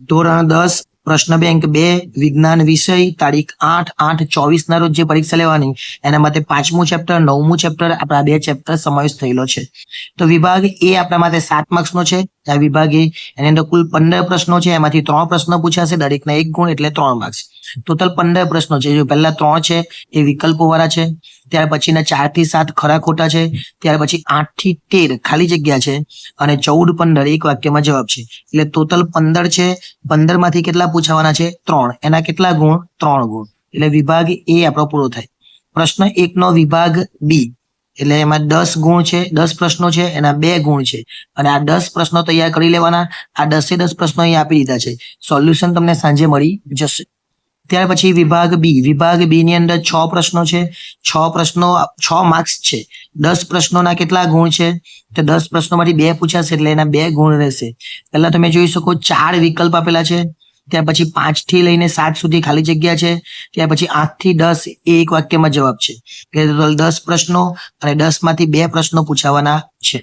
ધોરણ દસ, પ્રશ્ન બેંક બે, વિજ્ઞાન વિષય, તારીખ આઠ આઠ ચોવીસ ના રોજ જે પરીક્ષા લેવાની, એના માટે પાંચમું ચેપ્ટર નવમું ચેપ્ટર આપણા બે ચેપ્ટર સમાવેશ થયેલો છે. તો વિભાગ એ આપણા માટે સાત માર્ક્સ નો છે. આ વિભાગ એની અંદર કુલ પંદર પ્રશ્નો છે, એમાંથી ત્રણ પ્રશ્નો પૂછાશે દરેકના એક ગુણ એટલે ત્રણ માર્ક્સ ટોટલ પંદર પ્રશ્નો છે, જો પહેલા ત્રણ છે, એ વિકલ્પો વાળા છે, ત્યાર પછીના ચારથી સાત ખરા ખોટા છે, ત્યાર પછી આઠથી તેર ખાલી જગ્યા છે, અને ચૌદ પંદર એક વાક્યમાં જવાબ છે. એટલે ટોટલ પંદર છે, પંદરમાંથી કેટલા પૂછાવાના છે, ત્રણ. એના કેટલા ગુણ? ત્રણ ગુણ. એટલે વિભાગ એ આપણો પૂરો થાય. પ્રશ્ન એક નો વિભાગ બી. એટલે એમાં દસ ગુણ છે, દસ પ્રશ્નો છે, એના બે ગુણ છે. અને આ દસ પ્રશ્નો તૈયાર કરી લેવાના, આ દસે દસ પ્રશ્નો અહીં આપી દીધા છે. સોલ્યુશન તમને સાંજે મળી જશે. ત્યાર પછી વિભાગ બી વિભાગ બી ની અંદર છ પ્રશ્નો છે. છ પ્રશ્નો, છ માર્ક્સ છે. દસ પ્રશ્નોના કેટલા ગુણ છે? તો દસ પ્રશ્નોમાંથી બે પૂછાશે એટલે એના બે ગુણ રહેશે. પહેલા તમે જોઈ શકો, ચાર વિકલ્પ આપેલા છે. ત્યાર પછી પાંચથી લઈને સાત સુધી ખાલી જગ્યા છે. ત્યાર પછી આઠથી દસ એ એક વાક્યમાં જવાબ છે. દસ પ્રશ્નો અને દસમાંથી બે પ્રશ્નો પૂછાવાના છે.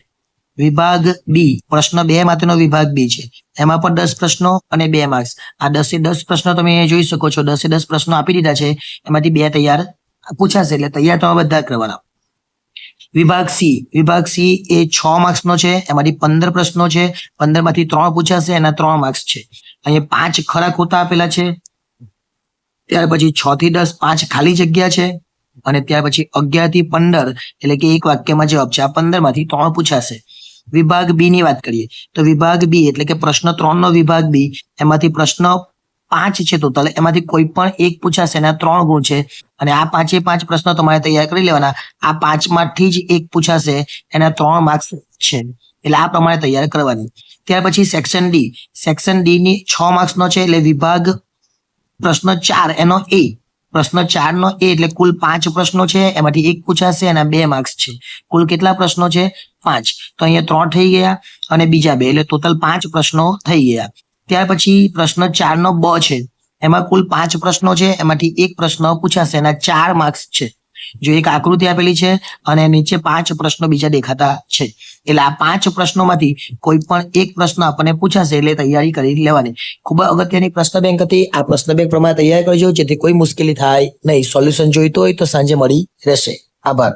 વિભાગ બી, પ્રશ્ન બે માટેનો વિભાગ બી છે. એમાં પણ દસ પ્રશ્નો અને બે માર્ક્સ આ દસે દસ પ્રશ્નો તમે જોઈ શકો છો. દસે દસ પ્રશ્નો આપી દીધા છે. એમાંથી બે તૈયાર પૂછાશે. એટલે તૈયાર તો બધા કરવાના. વિભાગ સી. વિભાગ સી એ છ માર્ક્સ નો છે, એમાંથી પંદર પ્રશ્નો છે પંદરમાંથી ત્રણ પૂછાશે, એના ત્રણ માર્ક્સ છે. અહીંયા પાંચ ખરા ખોટા આપેલા છે, ત્યાર પછી છ થી દસ, પાંચ ખાલી જગ્યા છે, અને ત્યાર પછી અગિયારથી પંદર, એટલે કે એક વાક્યમાં જવાબ છે. આ પંદરમાંથી ત્રણ પૂછાશે. વિભાગ બી ની વાત કરીએ, તો વિભાગ બી, એટલે કે પ્રશ્ન ત્રણ નો વિભાગ બી, એમાંથી પ્રશ્ન પાંચ છે ટોટલ એમાંથી કોઈ પણ એક પૂછાશે એના ત્રણ ગુણ છે. અને આ પાંચે પાંચ પ્રશ્નો તમારે તૈયાર કરી લેવાના. આ પાંચમાંથી જ એક પૂછાશે, એના ત્રણ માર્ક્સ છે. એટલે આ પ્રમાણે તૈયાર કરવાની. ત્યાર પછી સેક્શન ડી સેક્શન ડી ની છ માર્ક્સ નો છે એટલે વિભાગ પ્રશ્ન ચાર, એનો એ પ્રશ્ન ચાર નો એ એટલે કુલ પાંચ પ્રશ્નો છે, એમાંથી એક પૂછાશે એના બે માર્ક્સ છે. કુલ કેટલા પ્રશ્નો છે? પાંચ. તો અહીંયા ત્રણ થઈ ગયા અને બીજા બે. એટલે ટોટલ પાંચ પ્રશ્નો થઈ ગયા. ત્યાર પછી પ્રશ્ન ચાર નો બ છે. એમાં કુલ પાંચ પ્રશ્નો છે, એમાંથી એક પ્રશ્ન પૂછાશે એના ચાર માર્ક્સ છે. જો એક આકૃતિ આપેલી છે અને નીચે પાંચ પ્રશ્નો બીજા દેખાતા છે. એટલે આ પાંચ પ્રશ્નોમાંથી કોઈ પણ એક પ્રશ્ન આપણને પૂછાશે એટલે તૈયારી કરી લેવાની. ખૂબ જ અગત્યની પ્રશ્ન બેંક હતી. આ પ્રશ્ન બેંક પ્રમાણે તૈયાર કરજો, જેથી કોઈ મુશ્કેલી થાય નહીં. સોલ્યુશન જોઈતો હોય તો સાંજે મળી રહેશે. આભાર.